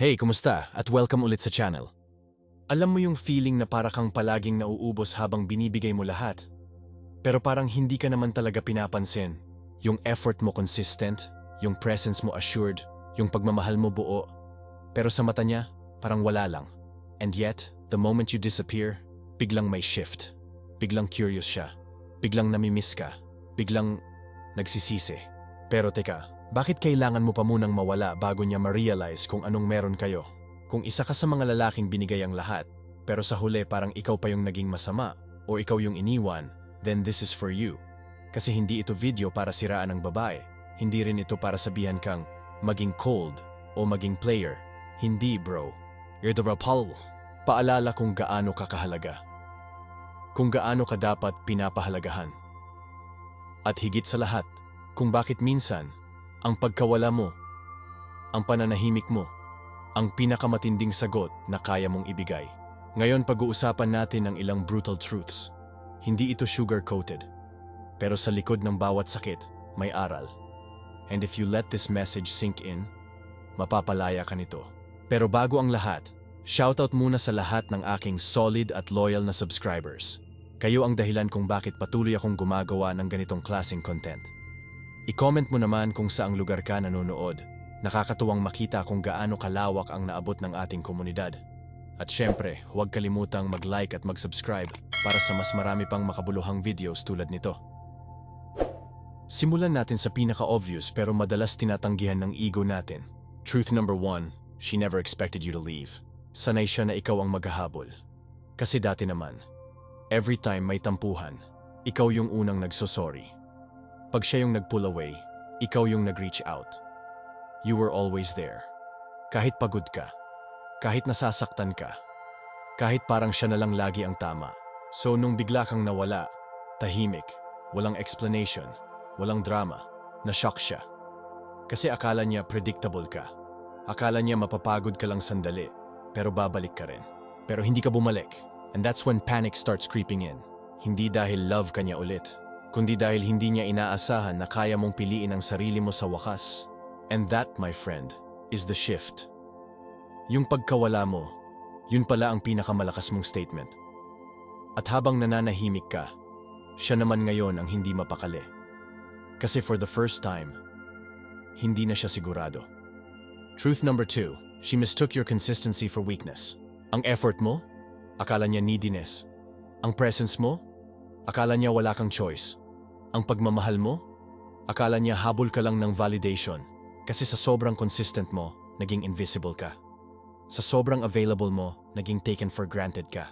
Hey, kumusta? At welcome ulit sa channel. Alam mo yung feeling na para kang palaging nauubos habang binibigay mo lahat? Pero parang hindi ka naman talaga pinapansin. Yung effort mo consistent, yung presence mo assured, yung pagmamahal mo buo. Pero sa mata niya, parang wala lang. And yet, the moment you disappear, biglang may shift. Biglang curious siya. Biglang namimiss ka. Biglang nagsisisi. Pero teka, bakit kailangan mo pa munang mawala bago niya ma-realize kung anong meron kayo? Kung isa ka sa mga lalaking binigay ang lahat, pero sa huli parang ikaw pa yung naging masama, o ikaw yung iniwan, then this is for you. Kasi hindi ito video para siraan ng babae. Hindi rin ito para sabihan kang maging cold o maging player. Hindi bro. You're the rapal. Paalala kung gaano ka kahalaga. Kung gaano ka dapat pinapahalagahan. At higit sa lahat, kung bakit minsan, ang pagkawala mo, ang pananahimik mo, ang pinakamatinding sagot na kaya mong ibigay. Ngayon pag-uusapan natin ang ilang brutal truths. Hindi ito sugar-coated. Pero sa likod ng bawat sakit, may aral. And if you let this message sink in, mapapalaya ka nito. Pero bago ang lahat, shoutout muna sa lahat ng aking solid at loyal na subscribers. Kayo ang dahilan kung bakit patuloy akong gumagawa ng ganitong klaseng content. I-comment mo naman kung saang lugar ka nanonood. Nakakatuwang makita kung gaano kalawak ang naabot ng ating komunidad. At syempre, huwag kalimutang mag-like at mag-subscribe para sa mas marami pang makabuluhang videos tulad nito. Simulan natin sa pinaka-obvious pero madalas tinatanggihan ng ego natin. Truth number one, she never expected you to leave. Sanay siya na ikaw ang maghahabol. Kasi dati naman, every time may tampuhan, ikaw yung unang nagsosorry. Pag siya yung nag-pull away, ikaw yung nag-reach out. You were always there. Kahit pagod ka, kahit nasasaktan ka, kahit parang siya na lang lagi ang tama. So nung bigla kang nawala, tahimik, walang explanation, walang drama, na-shock siya. Kasi akala niya predictable ka. Akala niya mapapagod ka lang sandali, pero babalik ka rin. Pero hindi ka bumalik. And that's when panic starts creeping in. Hindi dahil love ka niya ulit, kundi dahil hindi niya inaasahan na kaya mong piliin ang sarili mo sa wakas. And that, my friend, is the shift. Yung pagkawala mo, yun pala ang pinakamalakas mong statement. At habang nananahimik ka, siya naman ngayon ang hindi mapakali. Kasi for the first time, hindi na siya sigurado. Truth number two, she mistook your consistency for weakness. Ang effort mo, akala niya neediness. Ang presence mo, akala niya wala kang choice. Ang pagmamahal mo, akala niya habol ka lang ng validation kasi sa sobrang consistent mo, naging invisible ka. Sa sobrang available mo, naging taken for granted ka.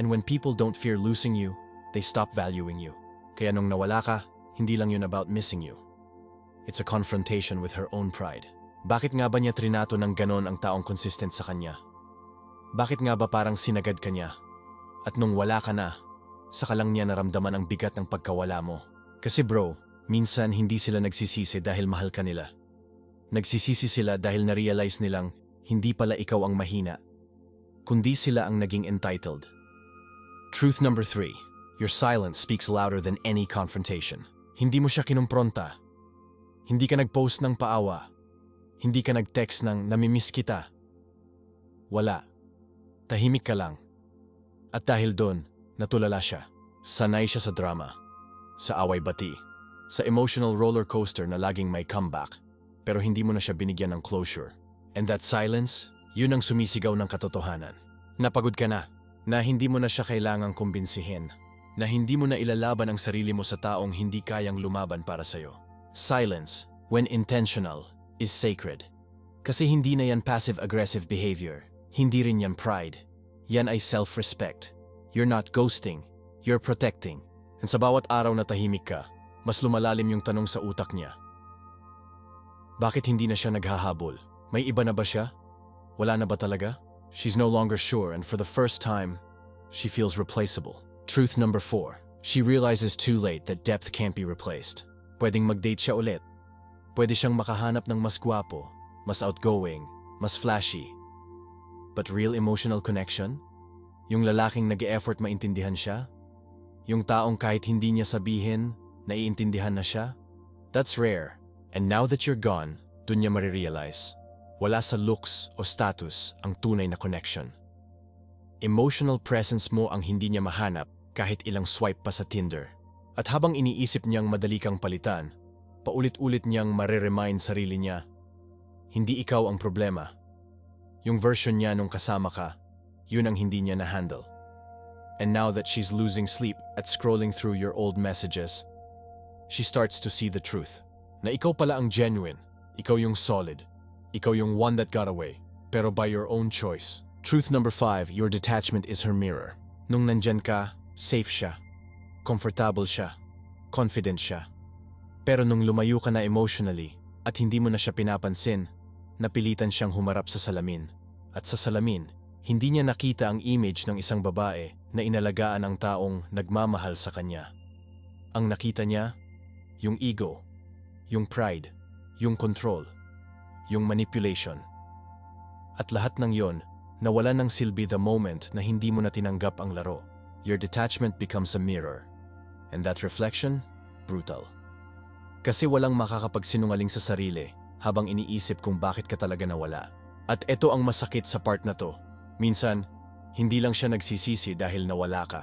And when people don't fear losing you, they stop valuing you. Kaya nung nawala ka, hindi lang yun about missing you. It's a confrontation with her own pride. Bakit nga ba niya trinato ng ganon ang taong consistent sa kanya? Bakit nga ba parang sinagad ka niya? At nung wala ka na, saka lang niya naramdaman ang bigat ng pagkawala mo. Kasi bro, minsan hindi sila nagsisisi dahil mahal ka nila. Nagsisisi sila dahil na-realize nilang hindi pala ikaw ang mahina, kundi sila ang naging entitled. Truth number three, your silence speaks louder than any confrontation. Hindi mo siya kinumpronta. Hindi ka nag-post ng paawa. Hindi ka nag-text ng namimiss kita. Wala. Tahimik ka lang. At dahil doon, natulala siya. Sanay siya sa drama, sa away-bati, sa emotional roller coaster na laging may comeback, pero hindi mo na siya binigyan ng closure. And that silence, yun ang sumisigaw ng katotohanan. Napagod ka na, na hindi mo na siya kailangang kumbinsihin, na hindi mo na ilalaban ang sarili mo sa taong hindi kayang lumaban para sa'yo. Silence, when intentional, is sacred. Kasi hindi na yan passive-aggressive behavior. Hindi rin yan pride. Yan ay self-respect. You're not ghosting. You're protecting. And sa bawat araw na tahimik ka, mas lumalalim yung tanong sa utak niya. Bakit hindi na siya naghahabol? May iba na ba siya? Wala na ba talaga? She's no longer sure and for the first time, she feels replaceable. Truth number four. She realizes too late that depth can't be replaced. Pwedeng mag-date siya ulit. Pwede siyang makahanap ng mas gwapo, mas outgoing, mas flashy. But real emotional connection? Yung lalaking nag-e-effort maintindihan siya? Yung taong kahit hindi niya sabihin, naiintindihan na siya? That's rare. And now that you're gone, dun niya marirealize. Wala sa looks o status ang tunay na connection. Emotional presence mo ang hindi niya mahanap kahit ilang swipe pa sa Tinder. At habang iniisip niyang madali kang palitan, paulit-ulit niyang mareremind sarili niya, hindi ikaw ang problema. Yung version niya nung kasama ka, yun ang hindi niya na-handle. And now that she's losing sleep at scrolling through your old messages, she starts to see the truth. Na ikaw pala ang genuine, ikaw yung solid, ikaw yung one that got away, pero by your own choice. Truth number five, your detachment is her mirror. Nung nandyan ka, safe siya, comfortable siya, confident siya. Pero nung lumayo ka na emotionally at hindi mo na siya pinapansin, napilitan siyang humarap sa salamin. At sa salamin, hindi niya nakita ang image ng isang babae na inalagaan ang taong nagmamahal sa kanya. Ang nakita niya, yung ego, yung pride, yung control, yung manipulation. At lahat ng yon, nawala ng silbi the moment na hindi mo na tinanggap ang laro. Your detachment becomes a mirror. And that reflection, brutal. Kasi walang makakapagsinungaling sa sarili habang iniisip kung bakit ka talaga nawala. At ito ang masakit sa part na to. Minsan, hindi lang siya nagsisisi dahil nawala ka.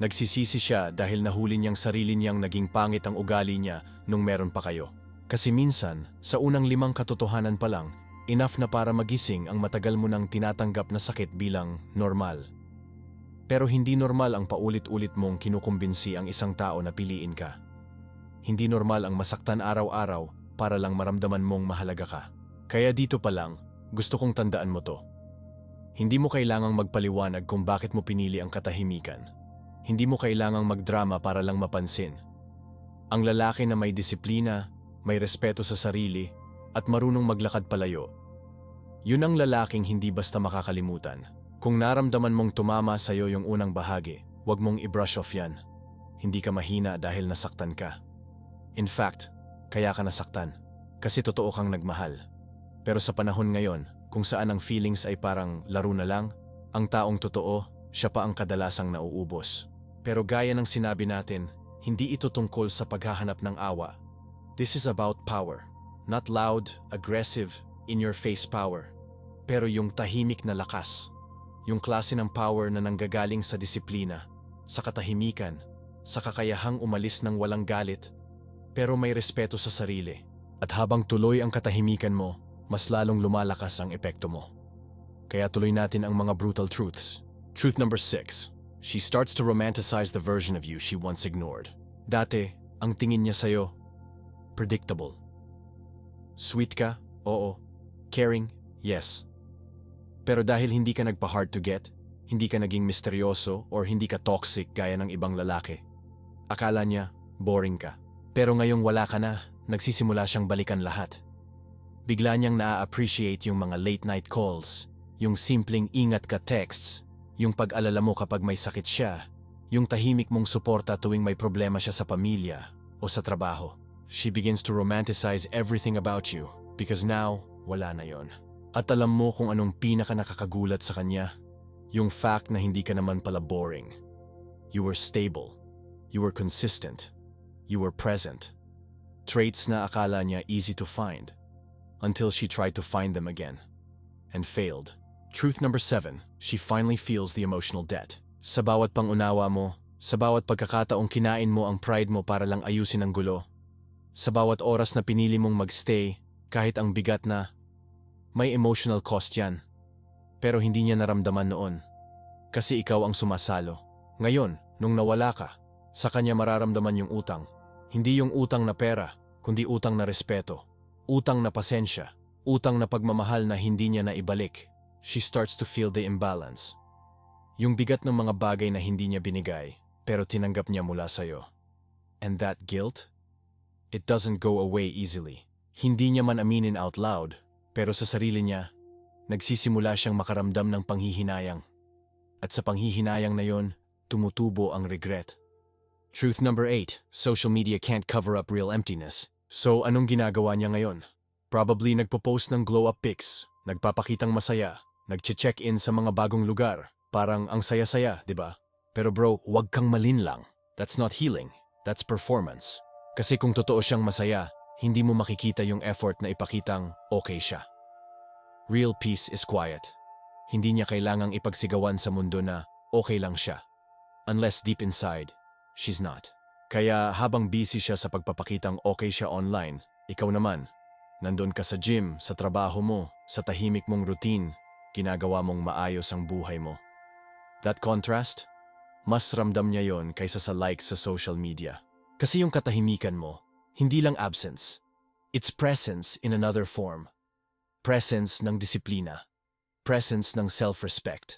Nagsisisi siya dahil nahuli niyang sarili niyang naging pangit ang ugali niya nung meron pa kayo. Kasi minsan, sa unang limang katotohanan pa lang, enough na para magising ang matagal mo nang tinatanggap na sakit bilang normal. Pero hindi normal ang paulit-ulit mong kinukumbinsi ang isang tao na piliin ka. Hindi normal ang masaktan araw-araw para lang maramdaman mong mahalaga ka. Kaya dito pa lang, gusto kong tandaan mo to. Hindi mo kailangang magpaliwanag kung bakit mo pinili ang katahimikan. Hindi mo kailangang magdrama para lang mapansin. Ang lalaki na may disiplina, may respeto sa sarili, at marunong maglakad palayo. Yun ang lalaking hindi basta makakalimutan. Kung naramdaman mong tumama sa iyo yung unang bahagi, huwag mong i-brush off yan. Hindi ka mahina dahil nasaktan ka. In fact, kaya ka nasaktan. Kasi totoo kang nagmahal. Pero sa panahon ngayon, kung saan ang feelings ay parang laro na lang, ang taong totoo, siya pa ang kadalasang nauubos. Pero gaya ng sinabi natin, hindi ito tungkol sa paghahanap ng awa. This is about power. Not loud, aggressive, in-your-face power. Pero yung tahimik na lakas. Yung klase ng power na nanggagaling sa disiplina, sa katahimikan, sa kakayahang umalis ng walang galit, pero may respeto sa sarili. At habang tuloy ang katahimikan mo, mas lalong lumalakas ang epekto mo. Kaya tuloy natin ang mga brutal truths. Truth number six. She starts to romanticize the version of you she once ignored. Dati, ang tingin niya sa'yo, predictable. Sweet ka? Oo. Caring? Yes. Pero dahil hindi ka nagpa-hard to get, hindi ka naging misteryoso or hindi ka toxic gaya ng ibang lalaki. Akala niya, boring ka. Pero ngayong wala ka na, nagsisimula siyang balikan lahat. Bigla niyang na-appreciate yung mga late night calls, yung simpleng ingat ka texts, yung pag-alala mo kapag may sakit siya, yung tahimik mong suporta tuwing may problema siya sa pamilya o sa trabaho. She begins to romanticize everything about you because now, wala na yon. At alam mo kung anong pinaka nakakagulat sa kanya? Yung fact na hindi ka naman pala boring. You were stable. You were consistent. You were present. Traits na akala niya easy to find until she tried to find them again and failed. Truth number seven, she finally feels the emotional debt. Sa bawat pangunawa mo, sa bawat pagkakataong kinain mo ang pride mo para lang ayusin ang gulo, sa bawat oras na pinili mong magstay, kahit ang bigat na, may emotional cost yan. Pero hindi niya naramdaman noon. Kasi ikaw ang sumasalo. Ngayon, nung nawala ka, sa kanya mararamdaman yung utang. Hindi yung utang na pera, kundi utang na respeto. Utang na pasensya. Utang na pagmamahal na hindi niya na ibalik. She starts to feel the imbalance. Yung bigat ng mga bagay na hindi niya binigay, pero tinanggap niya mula sa'yo. And that guilt? It doesn't go away easily. Hindi niya man aminin out loud, pero sa sarili niya, nagsisimula siyang makaramdam ng panghihinayang. At sa panghihinayang na yon, tumutubo ang regret. Truth number 8, social media can't cover up real emptiness. So anong ginagawa niya ngayon? Probably nagpo-post ng glow-up pics, nagpapakitang masaya, nagche-check-in sa mga bagong lugar. Parang ang saya-saya, di ba? Pero bro, huwag kang malinlang. That's not healing. That's performance. Kasi kung totoo siyang masaya, hindi mo makikita yung effort na ipakitang okay siya. Real peace is quiet. Hindi niya kailangang ipagsigawan sa mundo na okay lang siya. Unless deep inside, she's not. Kaya habang busy siya sa pagpapakitang okay siya online, ikaw naman, nandun ka sa gym, sa trabaho mo, sa tahimik mong routine, ginagawa mong maayos ang buhay mo. That contrast, mas ramdam niya yon kaysa sa likes sa social media. Kasi yung katahimikan mo, hindi lang absence. It's presence in another form. Presence ng disiplina. Presence ng self-respect.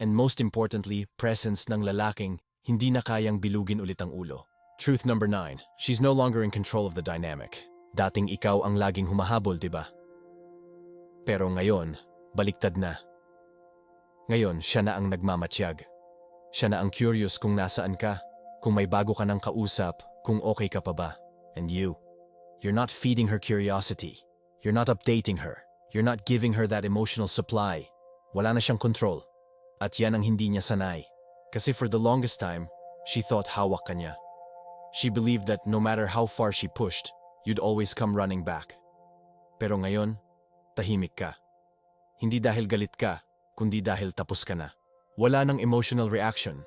And most importantly, presence ng lalaking hindi na kayang bilugin ulit ang ulo. Truth number 9. She's no longer in control of the dynamic. Dating ikaw ang laging humahabol, di ba? Pero ngayon, baliktad na. Ngayon, siya na ang nagmamatsyag. Siya na ang curious kung nasaan ka, kung may bago ka ng kausap, kung okay ka pa ba. And you, you're not feeding her curiosity. You're not updating her. You're not giving her that emotional supply. Wala na siyang control. At yan ang hindi niya sanay. Kasi for the longest time, she thought hawak ka niya. She believed that no matter how far she pushed, you'd always come running back. Pero ngayon, tahimik ka. Hindi dahil galit ka, kundi dahil tapos ka na. Wala ng emotional reaction.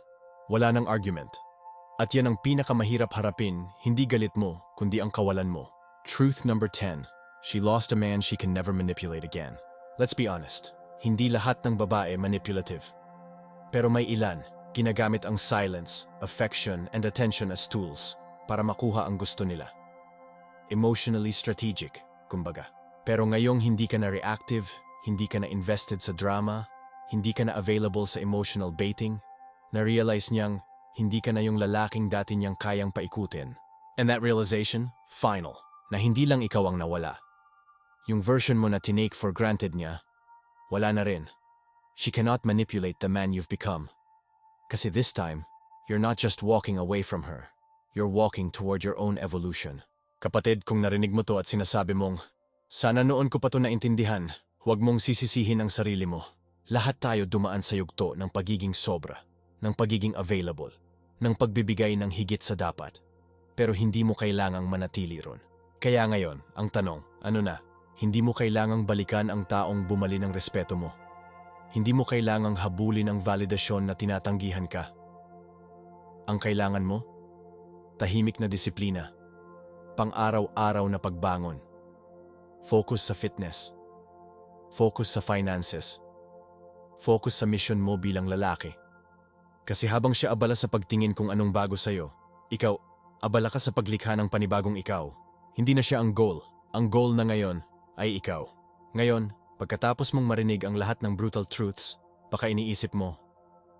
Wala ng argument. At yan ang pinakamahirap harapin, hindi galit mo, kundi ang kawalan mo. Truth number 10. She lost a man she can never manipulate again. Let's be honest, hindi lahat ng babae manipulative. Pero may ilan, ginagamit ang silence, affection, and attention as tools para makuha ang gusto nila. Emotionally strategic, kumbaga. Pero ngayong hindi ka na reactive, hindi ka na invested sa drama, hindi ka na available sa emotional baiting, na-realize niyang hindi ka na yung lalaking dati niyang kayang paikutin. And that realization, final, na hindi lang ikaw ang nawala. Yung version mo na tinake for granted niya, wala na rin. She cannot manipulate the man you've become. Kasi this time, you're not just walking away from her. You're walking toward your own evolution. Kapatid, kung narinig mo to at sinasabi mong, sana noon ko pa to naintindihan, huwag mong sisisihin ang sarili mo. Lahat tayo dumaan sa yugto ng pagiging sobra, ng pagiging available, ng pagbibigay ng higit sa dapat. Pero hindi mo kailangang manatili ron. Kaya ngayon, ang tanong, ano na? Hindi mo kailangang balikan ang taong bumali ng respeto mo. Hindi mo kailangang habulin ang validasyon na tinatanggihan ka. Ang kailangan mo? Tahimik na disiplina. Pang-araw-araw na pagbangon. Focus sa fitness. Focus sa finances. Focus sa mission mo bilang lalaki. Kasi habang siya abala sa pagtingin kung anong bago sa'yo, ikaw, abala ka sa paglikha ng panibagong ikaw. Hindi na siya ang goal. Ang goal na ngayon ay ikaw. Ngayon, pagkatapos mong marinig ang lahat ng brutal truths, baka iniisip mo,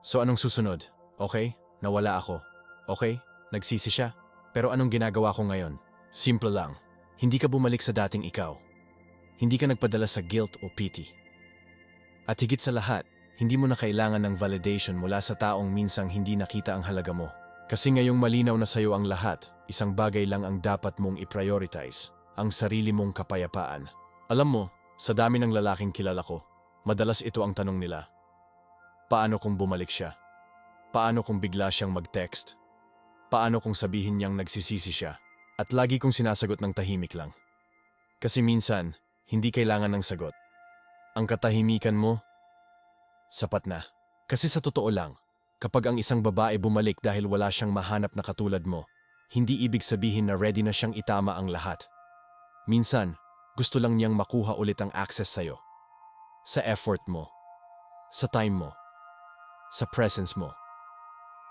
So anong susunod? Okay, nawala ako. Okay, nagsisi siya. Pero anong ginagawa ko ngayon? Simple lang. Hindi ka bumalik sa dating ikaw. Hindi ka nagpadala sa guilt o pity. At higit sa lahat, hindi mo na kailangan ng validation mula sa taong minsang hindi nakita ang halaga mo. Kasi ngayong malinaw na sa'yo ang lahat, isang bagay lang ang dapat mong i-prioritize, ang sarili mong kapayapaan. Alam mo, sa dami ng lalaking kilala ko, madalas ito ang tanong nila. Paano kung bumalik siya? Paano kung bigla siyang mag-text? Paano kung sabihin niyang nagsisisi siya? At lagi kong sinasagot ng tahimik lang. Kasi minsan, hindi kailangan ng sagot. Ang katahimikan mo, sapat na. Kasi sa totoo lang, kapag ang isang babae bumalik dahil wala siyang mahanap na katulad mo, hindi ibig sabihin na ready na siyang itama ang lahat. Minsan, gusto lang niyang makuha ulit ang access sa'yo. Sa effort mo. Sa time mo. Sa presence mo.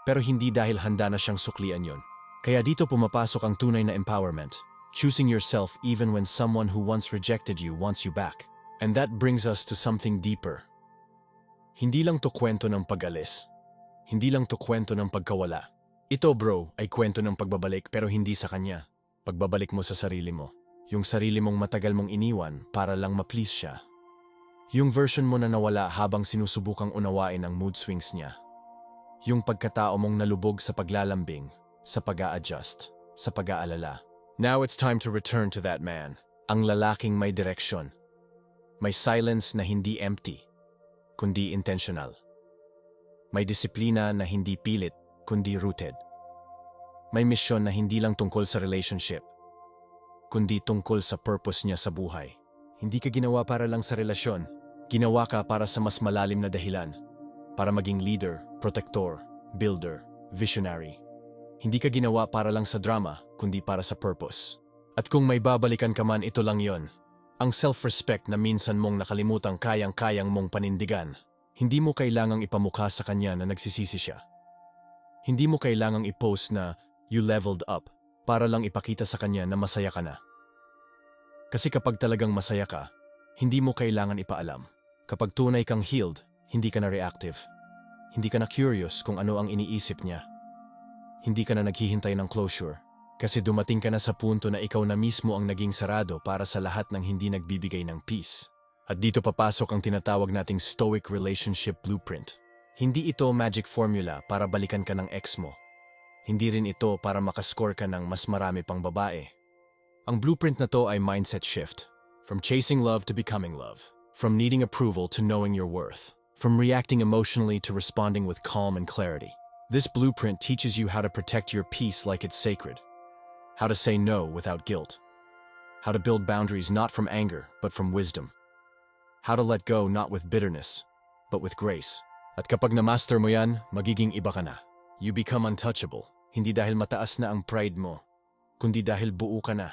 Pero hindi dahil handa na siyang suklian yon. Kaya dito pumapasok ang tunay na empowerment. Choosing yourself even when someone who once rejected you wants you back. And that brings us to something deeper. Hindi lang to kwento ng pag-alis. Hindi lang to kwento ng pagkawala. Ito bro ay kwento ng pagbabalik pero hindi sa kanya. Pagbabalik mo sa sarili mo. Yung sarili mong matagal mong iniwan para lang ma-please siya. Yung version mo na nawala habang sinusubukang unawain ang mood swings niya. Yung pagkatao mong nalubog sa paglalambing, sa pag adjust sa pag-aalala. Now it's time to return to that man. Ang lalaking may direksyon. May silence na hindi empty, kundi intentional. May disiplina na hindi pilit, kundi rooted. May misyon na hindi lang tungkol sa relationship, kundi tungkol sa purpose niya sa buhay. Hindi ka ginawa para lang sa relasyon, Ginawa ka para sa mas malalim na dahilan. Para maging leader, protector, builder, visionary. Hindi ka ginawa para lang sa drama, kundi para sa purpose. At kung may babalikan ka man, ito lang yon. Ang self-respect na minsan mong nakalimutang kayang-kayang mong panindigan. Hindi mo kailangang ipamukha sa kanya na nagsisisi siya. Hindi mo kailangang i-post na you leveled up para lang ipakita sa kanya na masaya ka na. Kasi kapag talagang masaya ka, hindi mo kailangan ipaalam. Kapag tunay kang healed, hindi ka na reactive. Hindi ka na curious kung ano ang iniisip niya. Hindi ka na naghihintay ng closure. Kasi dumating ka na sa punto na ikaw na mismo ang naging sarado para sa lahat ng hindi nagbibigay ng peace. At dito papasok ang tinatawag nating Stoic Relationship Blueprint. Hindi ito magic formula para balikan ka ng ex mo. Hindi rin ito para makascore ka ng mas marami pang babae. Ang blueprint na to ay mindset shift. From chasing love to becoming love. From needing approval to knowing your worth. From reacting emotionally to responding with calm and clarity. This blueprint teaches you how to protect your peace like it's sacred. How to say no without guilt. How to build boundaries not from anger, but from wisdom. How to let go not with bitterness, but with grace. At kapag na-master mo yan, magiging iba ka na. You become untouchable. Hindi dahil mataas na ang pride mo, kundi dahil buo ka na.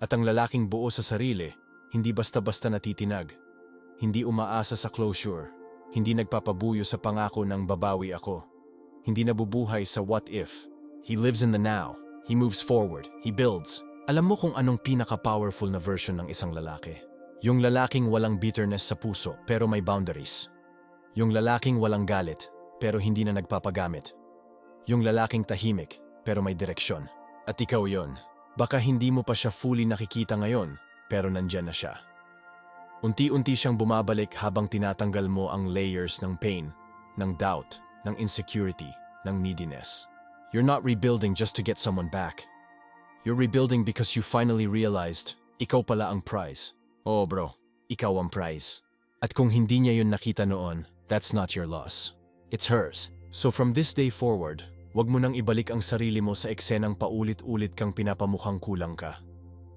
At ang lalaking buo sa sarili, hindi basta-basta natitinag. Hindi umaasa sa closure. Hindi nagpapabuyo sa pangako ng babawi ako. Hindi nabubuhay sa what if. He lives in the now. He moves forward. He builds. Alam mo kung anong pinaka-powerful na version ng isang lalaki? Yung lalaking walang bitterness sa puso pero may boundaries. Yung lalaking walang galit pero hindi na nagpapagamit. Yung lalaking tahimik pero may direksyon. At ikaw yon. Baka hindi mo pa siya fully nakikita ngayon pero nandyan na siya. Unti-unti siyang bumabalik habang tinatanggal mo ang layers ng pain, ng doubt, ng insecurity, ng neediness. You're not rebuilding just to get someone back. You're rebuilding because you finally realized, ikaw pala ang prize. Oo bro, ikaw ang prize. At kung hindi niya yun nakita noon, that's not your loss. It's hers. So from this day forward, wag mo nang ibalik ang sarili mo sa eksenang paulit-ulit kang pinapamukhang kulang ka.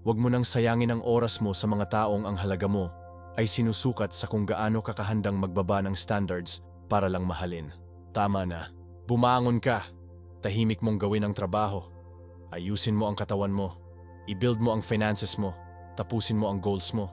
Wag mo nang sayangin ang oras mo sa mga taong ang halaga mo ay sinusukat sa kung gaano kakahandang magbaba ng standards para lang mahalin. Tama na. Bumangon ka. Tahimik mong gawin ang trabaho. Ayusin mo ang katawan mo. I-build mo ang finances mo. Tapusin mo ang goals mo.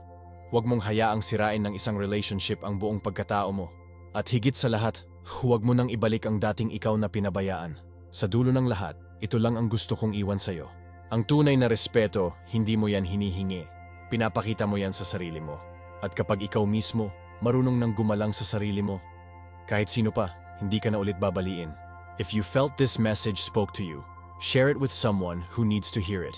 Huwag mong hayaang sirain ng isang relationship ang buong pagkatao mo. At higit sa lahat, huwag mo nang ibalik ang dating ikaw na pinabayaan. Sa dulo ng lahat, ito lang ang gusto kong iwan sa'yo. Ang tunay na respeto, hindi mo yan hinihingi. Pinapakita mo yan sa sarili mo. At kapag ikaw mismo, marunong nang gumalang sa sarili mo, kahit sino pa, hindi ka na ulit babaliin. If you felt this message spoke to you, share it with someone who needs to hear it.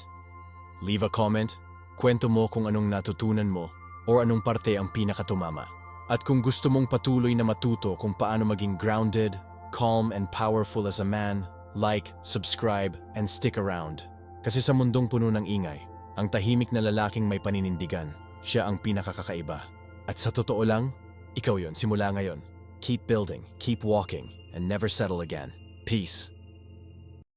Leave a comment, kwento mo kung anong natutunan mo o anong parte ang pinakatumama. At kung gusto mong patuloy na matuto kung paano maging grounded, calm and powerful as a man, like, subscribe, and stick around. Kasi sa mundong puno ng ingay, ang tahimik na lalaking may paninindigan, siya ang pinakakakaiba. At sa totoo lang, ikaw yon simula ngayon. Keep building, keep walking, and never settle again. Peace.